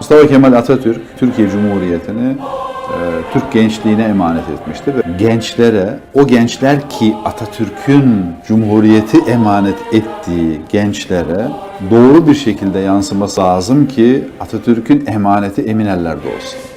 Mustafa Kemal Atatürk Türkiye Cumhuriyeti'ni e, Türk gençliğine emanet etmişti ve gençlere, o gençler ki Atatürk'ün Cumhuriyeti emanet ettiği gençlere doğru bir şekilde yansıması lazım ki Atatürk'ün emaneti emin ellerde olsun.